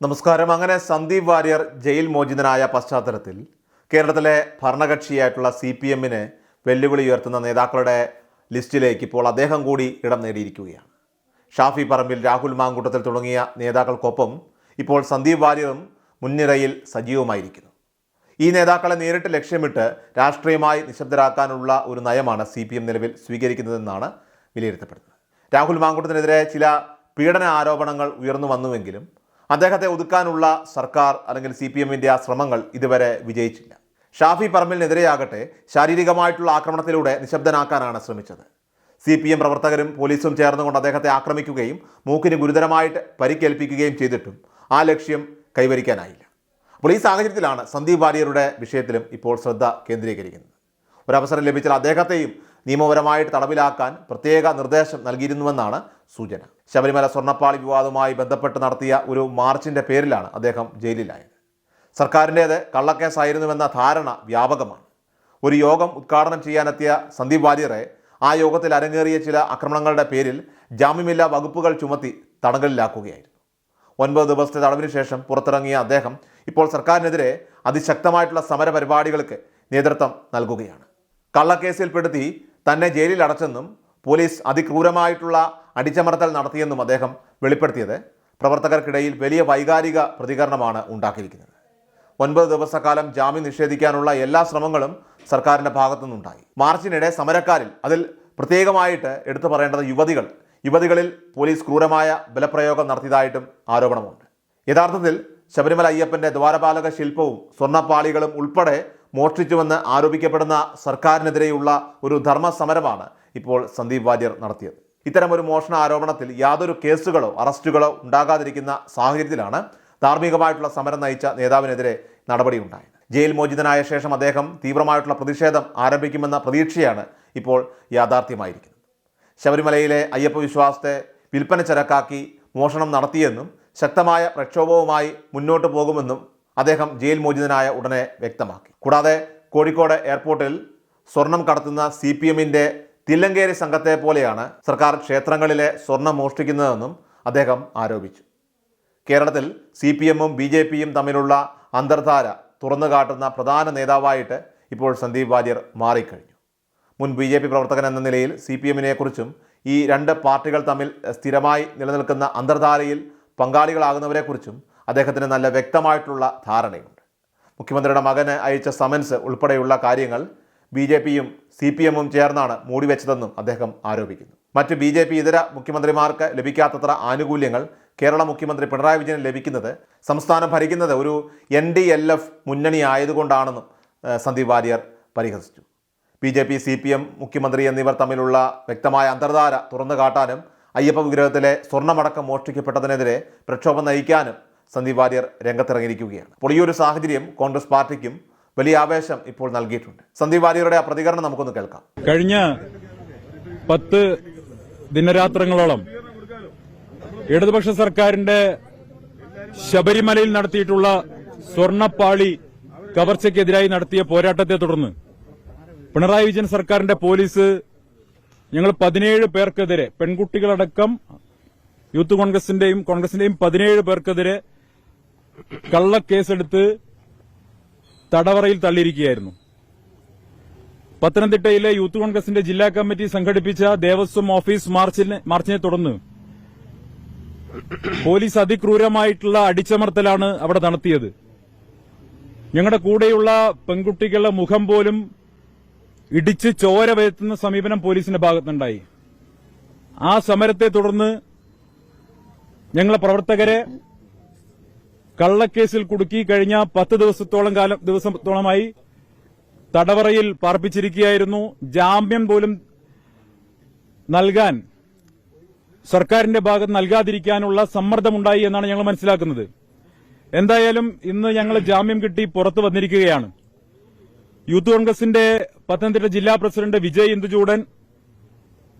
നമസ്കാരം. അങ്ങനെ സന്ദീപ് വാര്യർ ജയിൽ മോചിതനായ പശ്ചാത്തലത്തിൽ കേരളത്തിലെ ഭരണകക്ഷിയായിട്ടുള്ള സി പി എമ്മിന് വെല്ലുവിളി ഉയർത്തുന്ന നേതാക്കളുടെ ലിസ്റ്റിലേക്ക് ഇപ്പോൾ അദ്ദേഹം കൂടി ഇടം നേടിയിരിക്കുകയാണ്. ഷാഫി പറമ്പിൽ രാഹുൽ മാങ്കൂട്ടത്തിൽ തുടങ്ങിയ നേതാക്കൾക്കൊപ്പം ഇപ്പോൾ സന്ദീപ് വാര്യറും മുൻനിരയിൽ സജീവമായിരിക്കുന്നു. ഈ നേതാക്കളെ നേരിട്ട് ലക്ഷ്യമിട്ട് രാഷ്ട്രീയമായി നിശബ്ദരാക്കാനുള്ള ഒരു നയമാണ് സി പി എം നിലവിൽ സ്വീകരിക്കുന്നതെന്നാണ് വിലയിരുത്തപ്പെടുന്നത്. രാഹുൽ മാങ്കൂട്ടത്തിനെതിരെ ചില പീഡന ആരോപണങ്ങൾ ഉയർന്നു വന്നുവെങ്കിലും അദ്ദേഹത്തെ ഒതുക്കാനുള്ള സർക്കാർ അല്ലെങ്കിൽ സി പി എമ്മിന്റെ ആ ശ്രമങ്ങൾ ഇതുവരെ വിജയിച്ചില്ല. ഷാഫി പറമ്പിലിനെതിരെയാകട്ടെ ശാരീരികമായിട്ടുള്ള ആക്രമണത്തിലൂടെ നിശബ്ദനാക്കാനാണ് ശ്രമിച്ചത്. സി പി എം പ്രവർത്തകരും പോലീസും ചേർന്നുകൊണ്ട് അദ്ദേഹത്തെ ആക്രമിക്കുകയും മൂക്കിന് ഗുരുതരമായിട്ട് പരിക്കേൽപ്പിക്കുകയും ചെയ്തിട്ടും ആ ലക്ഷ്യം കൈവരിക്കാനായില്ല. അപ്പോൾ ഈ സാഹചര്യത്തിലാണ് സന്ദീപ് വാര്യരുടെ വിഷയത്തിലും ഇപ്പോൾ ശ്രദ്ധ കേന്ദ്രീകരിക്കുന്നത്. ഒരവസരം ലഭിച്ചാൽ അദ്ദേഹത്തെയും നിയമപരമായിട്ട് തടവിലാക്കാൻ പ്രത്യേക നിർദ്ദേശം നൽകിയിരുന്നുവെന്നാണ് സൂചന. ശബരിമല സ്വർണപ്പാളി വിവാദവുമായി ബന്ധപ്പെട്ട് നടത്തിയ ഒരു മാർച്ചിന്റെ പേരിലാണ് അദ്ദേഹം ജയിലിലായത്. സർക്കാരിന്റേത് കള്ളക്കേസായിരുന്നുവെന്ന ധാരണ വ്യാപകമാണ്. ഒരു യോഗം ഉദ്ഘാടനം ചെയ്യാനെത്തിയ സന്ദീപ് വാര്യറെ ആ യോഗത്തിൽ അരങ്ങേറിയ ചില ആക്രമണങ്ങളുടെ പേരിൽ ജാമ്യമില്ലാ വകുപ്പുകൾ ചുമത്തി തടങ്കലിലാക്കുകയായിരുന്നു. ഒൻപത് ദിവസത്തെ തടവിന് ശേഷം പുറത്തിറങ്ങിയ അദ്ദേഹം ഇപ്പോൾ സർക്കാരിനെതിരെ അതിശക്തമായിട്ടുള്ള സമരപരിപാടികൾക്ക് നേതൃത്വം നൽകുകയാണ്. കള്ളക്കേസിൽപ്പെടുത്തി തന്നെ ജയിലിൽ അടച്ചെന്നും പോലീസ് അതിക്രൂരമായിട്ടുള്ള അടിച്ചമർത്തൽ നടത്തിയെന്നും അദ്ദേഹം വെളിപ്പെടുത്തിയത്. പ്രവർത്തകർക്കിടയിൽ വലിയ വൈകാരിക പ്രതികരണമാണ് ഉണ്ടാക്കിയിരിക്കുന്നത്. ഒൻപത് ദിവസക്കാലം ജാമ്യം നിഷേധിക്കാനുള്ള എല്ലാ ശ്രമങ്ങളും സർക്കാരിന്റെ ഭാഗത്തുനിന്നുണ്ടായി. മാർച്ചിനിടെ സമരക്കാരിൽ അതിൽ പ്രത്യേകമായിട്ട് എടുത്തു പറയേണ്ടത് യുവതികൾ. യുവതികളിൽ പോലീസ് ക്രൂരമായ ബലപ്രയോഗം നടത്തിയതായിട്ടും ആരോപണമുണ്ട്. യഥാർത്ഥത്തിൽ ശബരിമല അയ്യപ്പന്റെ ദ്വാരപാലക ശില്പവും സ്വർണപ്പാളികളും ഉൾപ്പെടെ മോഷ്ടിച്ചുവെന്ന് ആരോപിക്കപ്പെടുന്ന സർക്കാരിനെതിരെയുള്ള ഒരു ധർമ്മ സമരമാണ് ഇപ്പോൾ സന്ദീപ് വാര്യർ നടത്തിയത്. ഇത്തരം ഒരു മോഷണ ആരോപണത്തിൽ യാതൊരു കേസുകളോ അറസ്റ്റുകളോ ഉണ്ടാകാതിരിക്കുന്ന സാഹചര്യത്തിലാണ് ധാർമ്മികമായിട്ടുള്ള സമരം നയിച്ച നേതാവിനെതിരെ നടപടിയുണ്ടായത്. ജയിൽ മോചിതനായ ശേഷം അദ്ദേഹം തീവ്രമായിട്ടുള്ള പ്രതിഷേധം ആരംഭിക്കുമെന്ന പ്രതീക്ഷയാണ് ഇപ്പോൾ യാഥാർത്ഥ്യമായിരിക്കുന്നത്. ശബരിമലയിലെ അയ്യപ്പ വിശ്വാസത്തെ വിൽപ്പന ചരക്കാക്കി മോഷണം നടത്തിയെന്നും ശക്തമായ പ്രക്ഷോഭവുമായി മുന്നോട്ട് പോകുമെന്നും അദ്ദേഹം ജയിൽ മോചിതനായ ഉടനെ വ്യക്തമാക്കി. കൂടാതെ കോഴിക്കോട് എയർപോർട്ടിൽ സ്വർണം കടത്തുന്ന സി പി എമ്മിന്റെ തില്ലങ്കേരി സംഘത്തെ പോലെയാണ് സർക്കാർ ക്ഷേത്രങ്ങളിലെ സ്വർണം മോഷ്ടിക്കുന്നതെന്നും അദ്ദേഹം ആരോപിച്ചു. കേരളത്തിൽ സി പി എമ്മും ബി ജെ പിയും തമ്മിലുള്ള അന്തർധാര തുറന്നു കാട്ടുന്ന പ്രധാന നേതാവായിട്ട് ഇപ്പോൾ സന്ദീപ് വാര്യർ മാറിക്കഴിഞ്ഞു. മുൻ ബി ജെ പി പ്രവർത്തകൻ എന്ന നിലയിൽ സി പി എമ്മിനെക്കുറിച്ചും ഈ രണ്ട് പാർട്ടികൾ തമ്മിൽ സ്ഥിരമായി നിലനിൽക്കുന്ന അന്തർധാരയിൽ പങ്കാളികളാകുന്നവരെക്കുറിച്ചും അദ്ദേഹത്തിന് നല്ല വ്യക്തമായിട്ടുള്ള ധാരണയുണ്ട്. മുഖ്യമന്ത്രിയുടെ മകന് അയച്ച സമൻസ് ഉൾപ്പെടെയുള്ള കാര്യങ്ങൾ ബി ജെ പിയും സി പി എമ്മും ചേർന്നാണ് മൂടിവെച്ചതെന്നും അദ്ദേഹം ആരോപിക്കുന്നു. മറ്റ് ബി ജെ പി ഇതര മുഖ്യമന്ത്രിമാർക്ക് ലഭിക്കാത്തത്ര ആനുകൂല്യങ്ങൾ കേരള മുഖ്യമന്ത്രി പിണറായി വിജയൻ ലഭിക്കുന്നത് സംസ്ഥാനം ഭരിക്കുന്നത് ഒരു എൻ ഡി എൽ എഫ് മുന്നണി ആയതുകൊണ്ടാണെന്നും സന്ദീപ് വാര്യർ പരിഹസിച്ചു. B J P C P M മുഖ്യമന്ത്രി എന്നിവർ തമ്മിലുള്ള വ്യക്തമായ അന്തർധാര തുറന്നു കാട്ടാനും അയ്യപ്പ വിഗ്രഹത്തിലെ സ്വർണമടക്കം മോഷ്ടിക്കപ്പെട്ടതിനെതിരെ പ്രക്ഷോഭം നയിക്കാനും സന്ദീപ് വാര്യർ രംഗത്തിറങ്ങിയിരിക്കുകയാണ്. അപ്പോൾ ഈ ഒരു സാഹചര്യം കോൺഗ്രസ് പാർട്ടിക്കും വലിയ ആവേശം ഇപ്പോൾ നൽകിയിട്ടുണ്ട്. സന്ദീപ് വാര്യരുടെ ആ പ്രതികരണം നമുക്കൊന്ന് കേൾക്കാം. കഴിഞ്ഞ പത്ത് ദിനരാത്രങ്ങളോളം ഇടതുപക്ഷ സർക്കാരിന്റെ ശബരിമലയിൽ നടത്തിയിട്ടുള്ള സ്വർണപ്പാളി കവർച്ചയ്ക്കെതിരായി നടത്തിയ പോരാട്ടത്തെ തുടർന്ന് പിണറായി വിജയൻ സർക്കാരിന്റെ പോലീസ് ഞങ്ങൾ പതിനേഴ് പേർക്കെതിരെ പെൺകുട്ടികളടക്കം യൂത്ത് കോൺഗ്രസിന്റെയും കോൺഗ്രസിന്റെയും പതിനേഴ് പേർക്കെതിരെ കള്ളക്കേസെടുത്ത് തടവറയിൽ തള്ളിയിരിക്കുകയായിരുന്നു. പത്തനംതിട്ടയിലെ യൂത്ത് കോൺഗ്രസിന്റെ ജില്ലാ കമ്മിറ്റി സംഘടിപ്പിച്ച ദേവസ്വം ഓഫീസ് മാർച്ചിനെ തുടർന്ന് പോലീസ് അതിക്രൂരമായിട്ടുള്ള അടിച്ചമർത്തലാണ് അവിടെ നടത്തിയത്. ഞങ്ങളുടെ കൂടെയുള്ള പെൺകുട്ടികളുടെ മുഖം പോലും ഇടിച്ച് ചോര വരുത്തുന്ന സമീപനം പോലീസിന്റെ ഭാഗത്തുണ്ടായി. ആ സമരത്തെ തുടർന്ന് ഞങ്ങളെ പ്രവർത്തകരെ കള്ളക്കേസിൽ കുടുക്കി കഴിഞ്ഞ പത്ത് ദിവസത്തോളം കാലം ദിവസത്തോളമായി തടവറയിൽ പാർപ്പിച്ചിരിക്കുകയായിരുന്നു. ജാമ്യം പോലും നൽകാൻ സർക്കാരിന്റെ ഭാഗത്ത് നൽകാതിരിക്കാനുള്ള സമ്മർദ്ദമുണ്ടായി എന്നാണ് ഞങ്ങൾ മനസ്സിലാക്കുന്നത്. എന്തായാലും ഇന്ന് ഞങ്ങൾ ജാമ്യം കിട്ടി പുറത്തു വന്നിരിക്കുകയാണ്. യൂത്ത് കോൺഗ്രസിന്റെ പത്തനംതിട്ട ജില്ലാ പ്രസിഡന്റ് വിജയ് ഇന്ദുചൂടൻ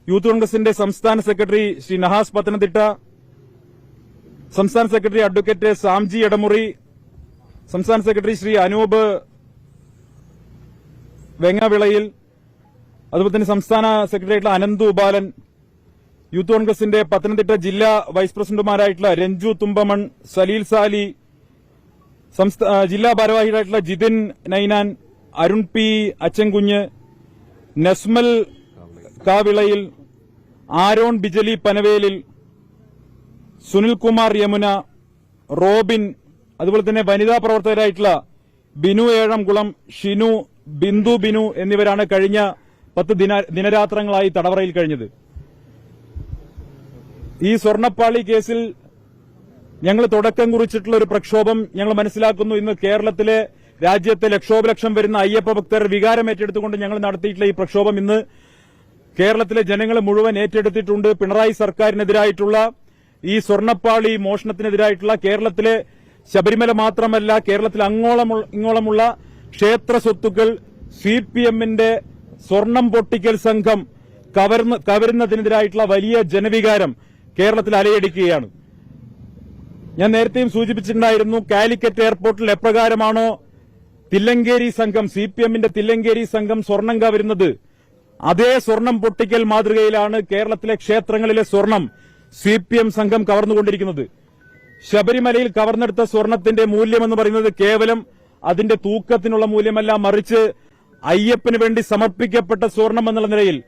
യൂത്ത് കോൺഗ്രസിന്റെ സംസ്ഥാന സെക്രട്ടറി ശ്രീ നഹാസ് പത്തനംതിട്ട സംസ്ഥാന സെക്രട്ടറി അഡ്വക്കേറ്റ് സാംജി എടമുറി സംസ്ഥാന സെക്രട്ടറി ശ്രീ അനൂപ് വെങ്ങവിളയിൽ അതുപോലെ തന്നെ സംസ്ഥാന സെക്രട്ടറിയായിട്ടുള്ള അനന്ത് ഉപാലൻ യൂത്ത് കോൺഗ്രസിന്റെ പത്തനംതിട്ട ജില്ലാ വൈസ് പ്രസിഡന്റുമാരായിട്ടുള്ള രഞ്ജു തുമ്പമൺ സലീൽ സാലി ജില്ലാ ഭാരവാഹികളായിട്ടുള്ള ജിതിൻ നൈനാൻ അരുൺ പി അച്ചൻകുഞ്ഞ് നസ്മൽ കാവിളയിൽ ആരോൺ ബിജലി പനവേലിൽ സുനിൽകുമാർ യമുന റോബിൻ അതുപോലെ തന്നെ വനിതാ പ്രവർത്തകരായിട്ടുള്ള ബിനു ഏഴംകുളം ഷിനു ബിന്ദു ബിനു എന്നിവരാണ് കഴിഞ്ഞ പത്ത് ദിന ദിനരാത്രങ്ങളായി തടവറയിൽ കഴിഞ്ഞത്. ഈ സ്വർണപ്പാളി കേസിൽ ഞങ്ങൾ തുടക്കം കുറിച്ചിട്ടുള്ള ഒരു പ്രക്ഷോഭം ഞങ്ങൾ മനസ്സിലാക്കുന്നു. ഇന്ന് കേരളത്തിലെ രാജ്യത്തെ ലക്ഷോപലക്ഷം വരുന്ന അയ്യപ്പ ഭക്തർ വികാരം ഏറ്റെടുത്തുകൊണ്ട് ഞങ്ങൾ നടത്തിയിട്ടുള്ള ഈ പ്രക്ഷോഭം ഇന്ന് കേരളത്തിലെ ജനങ്ങൾ മുഴുവൻ ഏറ്റെടുത്തിട്ടുണ്ട്. പിണറായി സർക്കാരിനെതിരായിട്ടുള്ള ഈ സ്വർണപ്പാളി മോഷണത്തിനെതിരായിട്ടുള്ള കേരളത്തിലെ ശബരിമല മാത്രമല്ല കേരളത്തിൽ അങ്ങോളം ഇങ്ങോളമുള്ള ക്ഷേത്ര സ്വത്തുക്കൾ സി പി എമ്മിന്റെ സ്വർണം പൊട്ടിക്കൽ സംഘം കവരുന്നതിനെതിരായിട്ടുള്ള വലിയ ജനവികാരം കേരളത്തിൽ അലയടിക്കുകയാണ്. ഞാൻ നേരത്തെയും സൂചിപ്പിച്ചിട്ടുണ്ടായിരുന്നു കാലിക്കറ്റ് എയർപോർട്ടിൽ എപ്രകാരമാണോ തില്ലങ്കേരി സംഘം സി പി എമ്മിന്റെ തില്ലങ്കേരി സംഘം സ്വർണം കവരുന്നത്? അതേ സ്വർണം പൊട്ടിക്കൽ മാതൃകയിലാണ് കേരളത്തിലെ ക്ഷേത്രങ്ങളിലെ സ്വർണം സി പി എം സംഘം കവർന്നുകൊണ്ടിരിക്കുന്നത്. ശബരിമലയിൽ കവർന്നെടുത്ത സ്വർണത്തിന്റെ മൂല്യമെന്ന് പറയുന്നത് കേവലം അതിന്റെ തൂക്കത്തിനുള്ള മൂല്യമല്ല മറിച്ച് അയ്യപ്പന് വേണ്ടി സമർപ്പിക്കപ്പെട്ട സ്വർണം എന്നുള്ള നിലയിൽ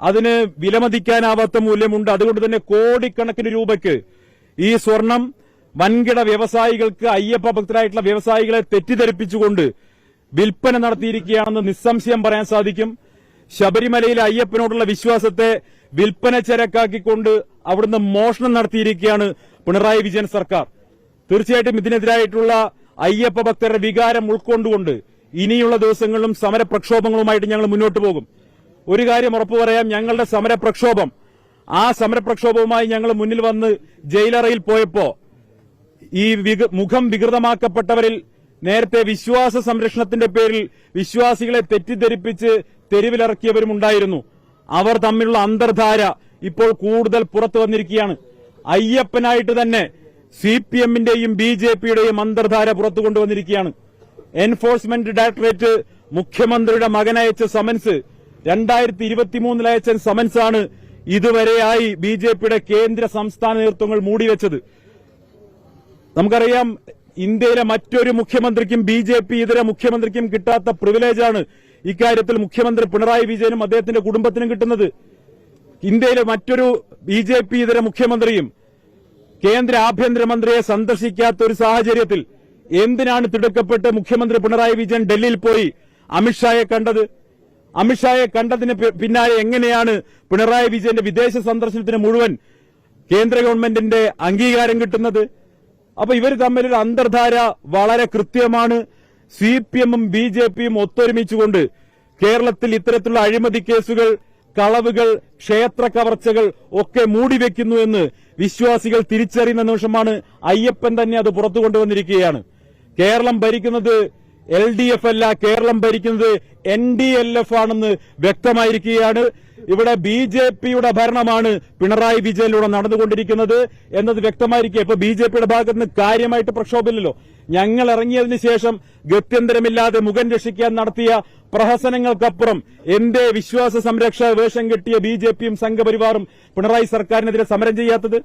അതിന് വിലമതിക്കാനാവാത്ത മൂല്യമുണ്ട്. അതുകൊണ്ട് തന്നെ കോടിക്കണക്കിന് രൂപയ്ക്ക് ഈ സ്വർണം വൻകിട വ്യവസായികൾക്ക് അയ്യപ്പ ഭക്തരായിട്ടുള്ള വ്യവസായികളെ തെറ്റിദ്ധരിപ്പിച്ചുകൊണ്ട് വിൽപ്പന നടത്തിയിരിക്കുകയാണെന്ന് നിസ്സംശയം പറയാൻ സാധിക്കും. ശബരിമലയിലെ അയ്യപ്പനോടുള്ള വിശ്വാസത്തെ വിൽപ്പന ചരക്കാക്കിക്കൊണ്ട് അവിടുന്ന് മോഷണം നടത്തിയിരിക്കുകയാണ് പിണറായി വിജയൻ സർക്കാർ. തീർച്ചയായിട്ടും ഇതിനെതിരായിട്ടുള്ള അയ്യപ്പ ഭക്തരുടെ വികാരം ഉൾക്കൊണ്ടുകൊണ്ട് ഇനിയുള്ള ദിവസങ്ങളിലും സമരപ്രക്ഷോഭങ്ങളുമായിട്ട് ഞങ്ങൾ മുന്നോട്ട് പോകും. ഒരു കാര്യം ഉറപ്പു പറയാം ഞങ്ങളുടെ സമരപ്രക്ഷോഭം ആ സമരപ്രക്ഷോഭവുമായി ഞങ്ങൾ മുന്നിൽ വന്ന് ജയിലറയിൽ പോയപ്പോ ഈ മുഖം വികൃതമാക്കപ്പെട്ടവരിൽ നേരത്തെ വിശ്വാസ സംരക്ഷണത്തിന്റെ പേരിൽ വിശ്വാസികളെ തെറ്റിദ്ധരിപ്പിച്ച് തെരുവിലിറക്കിയവരും ഉണ്ടായിരുന്നു അവർ തമ്മിലുള്ള അന്തർധാര ഇപ്പോൾ കൂടുതൽ പുറത്തു വന്നിരിക്കുകയാണ്. അയ്യപ്പനായിട്ട് തന്നെ സി പി എമ്മിന്റെയും ബി ജെ പിയുടെയും അന്തർധാര പുറത്തു കൊണ്ടുവന്നിരിക്കുകയാണ്. എൻഫോഴ്സ്മെന്റ് ഡയറക്ടറേറ്റ് മുഖ്യമന്ത്രിയുടെ മകനയച്ച സമൻസ് രണ്ടായിരത്തി ഇരുപത്തിമൂന്നിൽ അയച്ച സമൻസാണ് ഇതുവരെയായി ബി ജെ പിയുടെ കേന്ദ്ര സംസ്ഥാന നേതൃത്വങ്ങൾ മൂടിവെച്ചത്. നമുക്കറിയാം ഇന്ത്യയിലെ മറ്റൊരു മുഖ്യമന്ത്രിക്കും ബി ജെ പി ഇതര മുഖ്യമന്ത്രിക്കും കിട്ടാത്ത പ്രിവിലേജാണ് ഇക്കാര്യത്തിൽ മുഖ്യമന്ത്രി പിണറായി വിജയനും അദ്ദേഹത്തിന്റെ കുടുംബത്തിനും കിട്ടുന്നത്. ഇന്ത്യയിലെ മറ്റൊരു ബി ജെ പി ഇതര മുഖ്യമന്ത്രിയും കേന്ദ്ര ആഭ്യന്തരമന്ത്രിയെ സന്ദർശിക്കാത്ത ഒരു സാഹചര്യത്തിൽ എന്തിനാണ് തിടുക്കപ്പെട്ട് മുഖ്യമന്ത്രി പിണറായി വിജയൻ ഡൽഹിയിൽ പോയി അമിത്ഷായെ കണ്ടത്? അമിത്ഷായെ കണ്ടതിന് പിന്നാലെ എങ്ങനെയാണ് പിണറായി വിജയന്റെ വിദേശ സന്ദർശനത്തിന് മുഴുവൻ കേന്ദ്ര ഗവൺമെന്റിന്റെ അംഗീകാരം കിട്ടുന്നത്? അപ്പൊ ഇവർ തമ്മിലൊരു അന്തർധാര വളരെ കൃത്യമാണ്. സി പി എമ്മും ബി ജെ പിയും ഒത്തൊരുമിച്ചുകൊണ്ട് കേരളത്തിൽ ഇത്തരത്തിലുള്ള അഴിമതി കേസുകൾ കളവുകൾ ക്ഷേത്ര കവർച്ചകൾ ഒക്കെ മൂടിവെക്കുന്നു എന്ന് വിശ്വാസികൾ തിരിച്ചറിയുന്ന നിമിഷമാണ് അയ്യപ്പൻ തന്നെ അത് പുറത്തു കൊണ്ടുവന്നിരിക്കുകയാണ്. കേരളം ഭരിക്കുന്നത് എൽ ഡി എഫ് അല്ല കേരളം ഭരിക്കുന്നത് എൻ ഡി എൽ എഫ് ആണെന്ന് വ്യക്തമായിരിക്കുകയാണ്. ഇവിടെ ബി ജെ പിയുടെ ഭരണമാണ് പിണറായി വിജയനിലൂടെ നടന്നുകൊണ്ടിരിക്കുന്നത്. എന്നത് വ്യക്തമായിരിക്കുക. ഇപ്പൊ ബി ജെ പിയുടെ ഭാഗത്ത് നിന്ന് കാര്യമായിട്ട് പ്രക്ഷോഭമില്ലല്ലോ. ഞങ്ങൾ ഇറങ്ങിയതിനു ശേഷം ഗത്യന്തരമില്ലാതെ മുഖം രക്ഷിക്കാൻ നടത്തിയ പ്രഹസനങ്ങൾക്കപ്പുറം എന്റെ വിശ്വാസ സംരക്ഷ വേഷം കെട്ടിയ ബി ജെ പിയും സംഘപരിവാറും പിണറായി സർക്കാരിനെതിരെ സമരം ചെയ്യാത്തത്?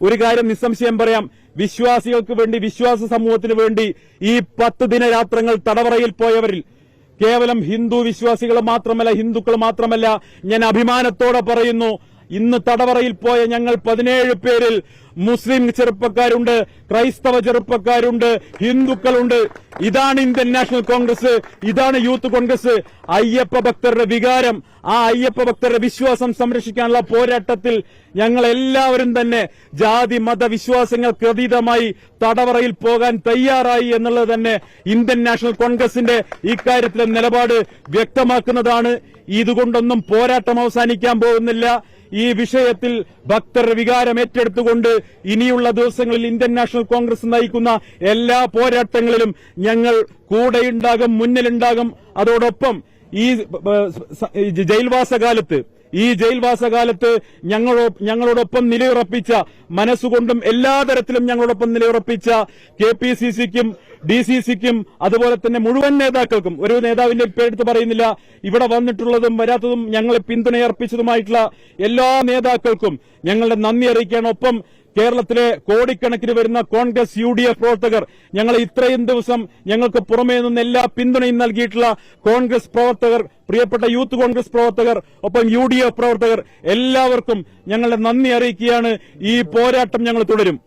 ഒരു കാര്യം നിസ്സംശയം പറയാം. വിശ്വാസികൾക്ക് വേണ്ടി വിശ്വാസ സമൂഹത്തിന് വേണ്ടി ഈ പത്ത് ദിനരാത്രങ്ങൾ തടവറയിൽ പോയവരിൽ കേവലം ഹിന്ദു വിശ്വാസികൾ മാത്രമല്ല ഹിന്ദുക്കൾ മാത്രമല്ല ഞാൻ അഭിമാനത്തോടെ പറയുന്നു ഇന്ന് തടവറയിൽ പോയ ഞങ്ങൾ പതിനേഴ് പേരിൽ മുസ്ലിം ചെറുപ്പക്കാരുണ്ട് ക്രൈസ്തവ ചെറുപ്പക്കാരുണ്ട് ഹിന്ദുക്കളുണ്ട്. ഇതാണ് ഇന്ത്യൻ നാഷണൽ കോൺഗ്രസ് ഇതാണ് യൂത്ത് കോൺഗ്രസ്. അയ്യപ്പ ഭക്തരുടെ വികാരം ആ അയ്യപ്പ ഭക്തരുടെ വിശ്വാസം സംരക്ഷിക്കാനുള്ള പോരാട്ടത്തിൽ ഞങ്ങൾ എല്ലാവരും തന്നെ ജാതി മത വിശ്വാസങ്ങൾക്ക് അതീതമായി തടവറയിൽ പോകാൻ തയ്യാറായി എന്നുള്ളത് തന്നെ ഇന്ത്യൻ നാഷണൽ കോൺഗ്രസിന്റെ ഇക്കാര്യത്തിലെ നിലപാട് വ്യക്തമാക്കുന്നതാണ്. ഇതുകൊണ്ടൊന്നും പോരാട്ടം അവസാനിക്കാൻ പോകുന്നില്ല. ഈ വിഷയത്തിൽ ഭക്തർ വികാരം ഏറ്റെടുത്തുകൊണ്ട് ഇനിയുള്ള ദിവസങ്ങളിൽ ഇന്ത്യൻ നാഷണൽ കോൺഗ്രസ് നയിക്കുന്ന എല്ലാ പോരാട്ടങ്ങളിലും ഞങ്ങൾ കൂടെയുണ്ടാകും മുന്നിലുണ്ടാകും. അതോടൊപ്പം ഈ ജയിൽവാസകാലത്ത് ഈ ജയിൽവാസ ജയിൽവാസകാലത്ത് ഞങ്ങളോ ഞങ്ങളോടൊപ്പം നിലയുറപ്പിച്ച മനസ്സുകൊണ്ടും എല്ലാ തരത്തിലും ഞങ്ങളോടൊപ്പം നിലയുറപ്പിച്ച കെ പി സി സിക്കും ഡി സി സിക്കും അതുപോലെ തന്നെ മുഴുവൻ നേതാക്കൾക്കും ഒരു നേതാവിന്റെ പേരെടുത്ത് പറയുന്നില്ല ഇവിടെ വന്നിട്ടുള്ളതും വരാത്തതും ഞങ്ങളെ പിന്തുണയർപ്പിച്ചതുമായിട്ടുള്ള എല്ലാ നേതാക്കൾക്കും ഞങ്ങളുടെ നന്ദി അറിയിക്കാൻ ഒപ്പം കേരളത്തിലെ കോടിക്കണക്കിന് വരുന്ന കോൺഗ്രസ് യു ഡി എഫ് പ്രവർത്തകർ ഞങ്ങൾ ഇത്രയും ദിവസം ഞങ്ങൾക്ക് പുറമേ നിന്ന് എല്ലാ പിന്തുണയും നൽകിയിട്ടുള്ള കോൺഗ്രസ് പ്രവർത്തകർ പ്രിയപ്പെട്ട യൂത്ത് കോൺഗ്രസ് പ്രവർത്തകർ ഒപ്പം യു പ്രവർത്തകർ എല്ലാവർക്കും ഞങ്ങളുടെ നന്ദി അറിയിക്കുകയാണ്. ഈ പോരാട്ടം ഞങ്ങൾ തുടരും.